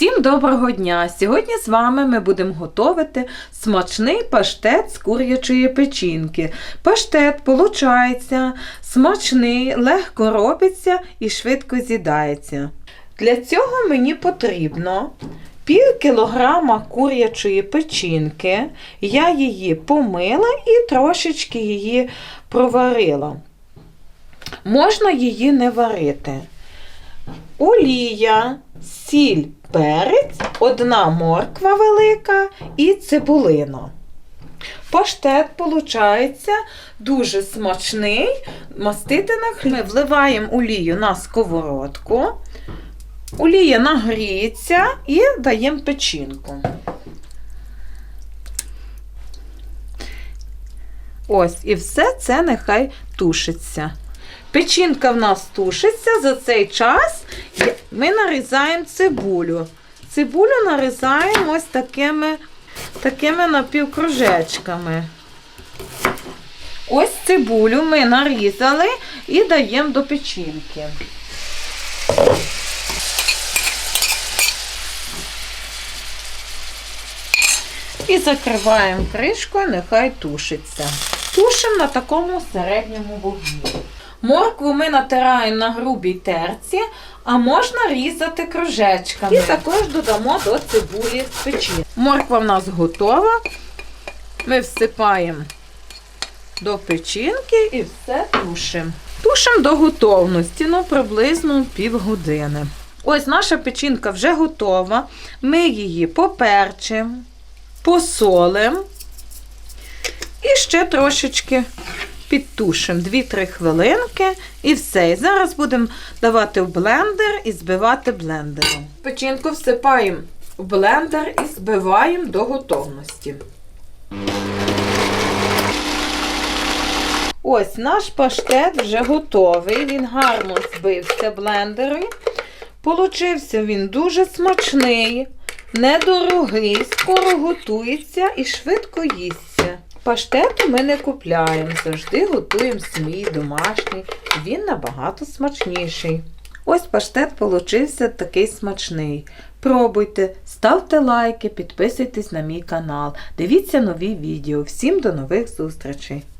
Всім доброго дня! Сьогодні з вами ми будемо готувати смачний паштет з курячої печінки. Паштет, виходить, смачний, легко робиться і швидко з'їдається. Для цього мені потрібно пів кілограма курячої печінки. Я її помила і трошечки її проварила. Можна її не варити. Олія, сіль, перець, одна морква велика і цибулина. Паштет, виходить, дуже смачний. Мастити на хліб. Ми вливаємо олію на сковородку. Олія нагріється і даємо печінку. Ось, і все це нехай тушиться. Печінка в нас тушиться, за цей час ми нарізаємо цибулю. Цибулю нарізаємо ось такими, такими напівкружечками. Ось цибулю ми нарізали і даємо до печінки. І закриваємо кришкою, нехай тушиться. Тушимо на такому середньому вогні. Моркву ми натираємо на грубій терці, а можна різати кружечками. І також додамо до цибулі з печінки. Морква в нас готова. Ми всипаємо до печінки і все тушимо. Тушимо до готовності, ну приблизно півгодини. Ось наша печінка вже готова. Ми її поперчимо, посолимо і ще трошечки підтушимо 2-3 хвилинки і все. І зараз будемо давати в блендер і збивати блендером. Печінку всипаємо в блендер і збиваємо до готовності. Ось наш паштет вже готовий. Він гарно збився блендером. Получився він дуже смачний, недорогий, скоро готується і швидко їсться. Паштету ми не купляємо, завжди готуємо свій домашній, він набагато смачніший. Ось паштет получився такий смачний. Пробуйте, ставте лайки, підписуйтесь на мій канал, дивіться нові відео. Всім до нових зустрічей!